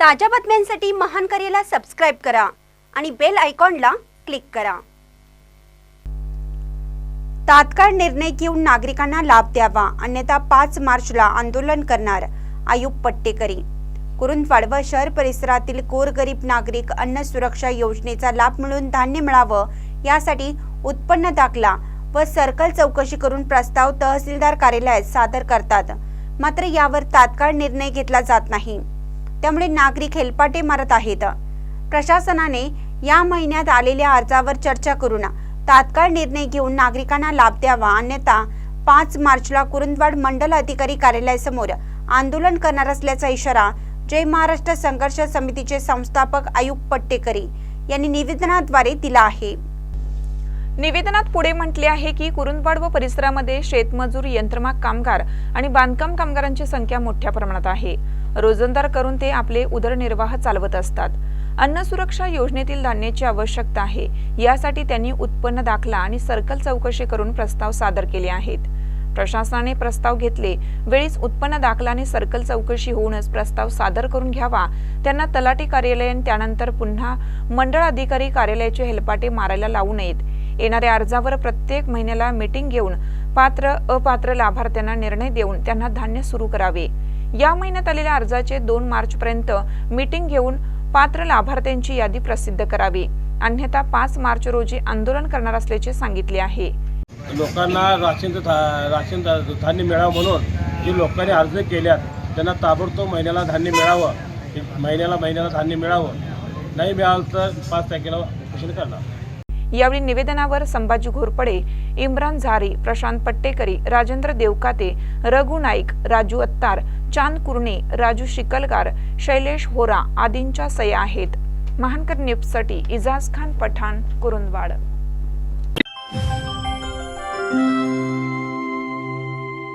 ताज्या बातम्यांसाठी महान करेला सबस्क्राईब करा आणि बेल आयकॉनला क्लिक करा. तात्काळ निर्णय घेऊन नागरिकांना लाभ द्यावा अन्यथा पाच मार्चला आंदोलन करणार आयुब पट्टेकरी. कुरुंदवाड व शहर परिसरातील गोरगरीब नागरिक अन्न सुरक्षा योजनेचा लाभ मिळून धान्य मिळावं यासाठी उत्पन्न दाखला व सर्कल चौकशी करून प्रस्ताव तहसीलदार कार्यालयात सादर करतात. मात्र यावर तात्काळ निर्णय घेतला जात नाही. त्यामुळे नागरिक हेलपाटे मारत आहेत. प्रशासनाने या महिन्यात आलेल्या अर्जावर चर्चा करून तात्काळ निर्णय घेऊन नागरिकांना लाभ द्यावा. अन्यथा पाच मार्चला कुरुंदवाड मंडल अधिकारी कार्यालयासमोर आंदोलन करणार असल्याचा इशारा जय महाराष्ट्र संघर्ष समितीचे संस्थापक आयुक्त पट्टेकरी यांनी निवेदनाद्वारे दिला आहे. निवेदनात पुढे म्हटले आहे की कुरुंदवाड व परिसरामध्ये शेतमजूर यंत्रमाग कामगार आणि बांधकाम कामगारांची संख्या मोठ्या प्रमाणात आहे. रोजंदार करून ते आपले उदरनिर्वाह चालवत असतात. अन्न सुरक्षा योजनेतील धान्याची आवश्यकता आहे. यासाठी त्यांनी उत्पन्न दाखला आणि सर्कल चौकशी करून प्रस्ताव सादर केले आहेत. प्रशासनाने प्रस्ताव घेतले वेळीच उत्पन्न दाखला आणि सर्कल चौकशी होऊनच प्रस्ताव सादर करून घ्यावा. त्यांना तलाठी कार्यालय त्यानंतर पुन्हा मंडळ अधिकारी कार्यालयाचे हेलपाटे मारायला लावू नयेत. येणाऱ्या अर्जावर प्रत्येक महिन्याला मीटिंग घेऊन पात्र अपात्र लाभार्थ्यांना निर्णय देऊन त्यांना धान्य सुरू करावे. या महिन्यात आलेल्या अर्जाचे दोन मार्च पर्यंत मीटिंग घेऊन पात्र लाभार्थ्यांची यादी प्रसिद्ध करावी. अन्यथा पाच मार्च रोजी आंदोलन करणार असल्याचे सांगितले आहे. लोकांना राशन राशन धान्य मिळावं म्हणून जे लोकांनी अर्ज केल्यात त्यांना ताबडतोब महिन्याला धान्य मिळावं. महिन्याला महिन्याला धान्य मिळावं. नाही मिळालं तर पाच तारखेला उपोषण करणार. यावेळी निवेदनावर संभाजी घोरपडे इम्रान झारी प्रशांत पट्टेकरी राजेंद्र देवकाते रघु नाईक राजू अत्तार चांद कुर्णे राजू शिकलगार शैलेश होरा आदींच्या सया आहेत. महानकर न्यूजसाठी इजाज खान पठाण कुरुंदवाड.